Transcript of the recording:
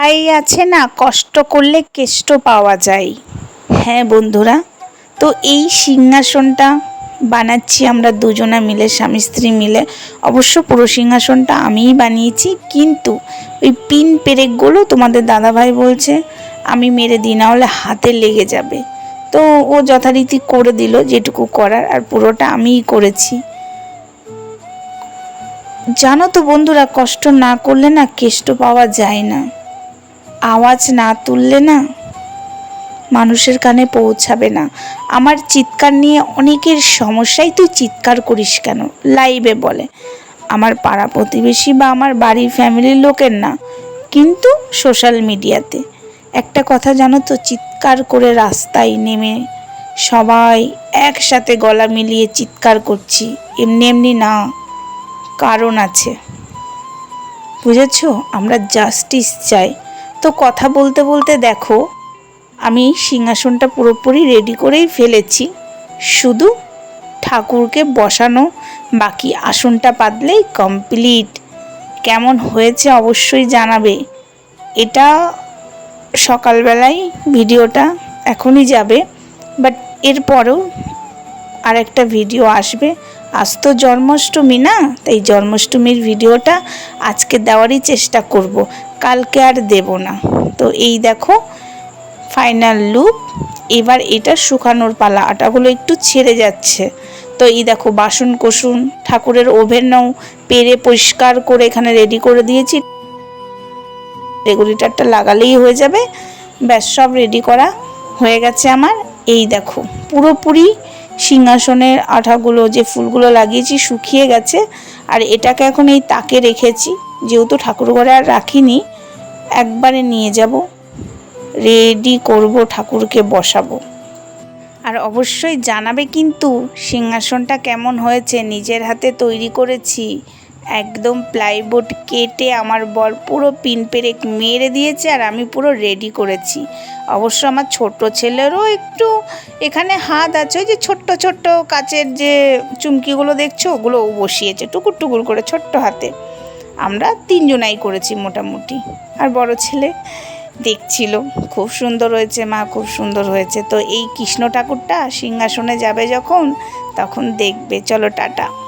ভাই আছে না, কষ্ট করলে কেষ্ট পাওয়া যায়। হ্যাঁ বন্ধুরা, তো এই সিংহাসনটা বানাচ্ছি আমরা দুজনা মিলে, স্বামী স্ত্রী মিলে। অবশ্য পুরো সিংহাসনটা আমিই বানিয়েছি, কিন্তু ওই পিন পেরেকগুলো তোমাদের দাদাভাই বলছে, আমি মেরে দিই, না হলে হাতে লেগে যাবে। তো ও যথারীতি করে দিল যেটুকু করার, আর পুরোটা আমিই করেছি। জানো তো বন্ধুরা, কষ্ট না করলে না কেষ্ট পাওয়া যায় না। আওয়াজ না তুললে না মানুষের কানে পৌঁছাবে না। আমার চিৎকার নিয়ে অনেকের সমস্যাই তুই চিৎকার করিস কেন? লাইভে বলে। আমার পাড়া প্রতিবেশী বা আমার বাড়ির ফ্যামিলির লোকের না, কিন্তু সোশ্যাল মিডিয়াতে একটা কথা জানো তো, চিৎকার করে রাস্তায় নেমে সবাই একসাথে গলা মিলিয়ে চিৎকার করছি। এমনি এমনি না, কারণ আছে। বুঝেছ? আমরা জাস্টিস চাই। তো কথা বলতে বলতে দেখো, আমি সিংহাসনটা পুরোপুরি রেডি করেই ফেলেছি। শুধু ঠাকুরকে বসানো, বাকি আসনটা পাতলেই কমপ্লিট কেমন হয়েছে অবশ্যই জানাবে। এটা সকালবেলায় ভিডিওটা এখনই যাবে বাট এরপরেও আর একটা ভিডিও আসবে। আজ তো জন্মাষ্টমী না? তাই জন্মাষ্টমীর ভিডিওটা আজকে দেওয়ারই চেষ্টা করব। কালকে আর দেব না। তো এই দেখো ফাইনাল লুক এবার এটা শুকানোর পালা। আটাগুলো একটু ছেড়ে যাচ্ছে। তো এই দেখো বাসন কোসুন ঠাকুরের ওভেনও পেরে পরিষ্কার করে এখানে রেডি করে দিয়েছি। রেগুলেটারটা লাগালেই হয়ে যাবে। ব্যাস, সব রেডি করা হয়ে গেছে আমার। এই দেখো, পুরোপুরি সিংহাসনের আঠাগুলো যে ফুলগুলো লাগিয়েছি শুকিয়ে গেছে, আর এটাকে এখন এই তাকে রেখেছি। যেহেতু ঠাকুর ঘরে আর রাখিনি, একবারে নিয়ে যাব, রেডি করব, ঠাকুরকে বসাবো। আর অবশ্যই জানাবে কিন্তু, সিংহাসনটা কেমন হয়েছে, নিজের হাতে তৈরি করেছি একদম প্লাইবোর্ড কেটে আমার বর পুরো পিন পেরেক মেরে দিয়েছে আর আমি পুরো রেডি করেছি। অবশ্য আমার ছোট ছেলেরও একটু এখানে হাত আছে, ওই যে ছোট্ট ছোট্ট কাচের যে চুমকিগুলো দেখছ, ওগুলো ও বসিয়েছে টুকুর টুকুর করে ছোট্ট হাতে। আমরা তিনজনাই করেছি মোটামুটি। আর বড় ছেলে দেখছিল, খুব সুন্দর হয়েছে মা, খুব সুন্দর হয়েছে। তো এই কৃষ্ণ ঠাকুরটা সিংহাসনে যাবে যখন, তখন দেখবে। চলো, টাটা।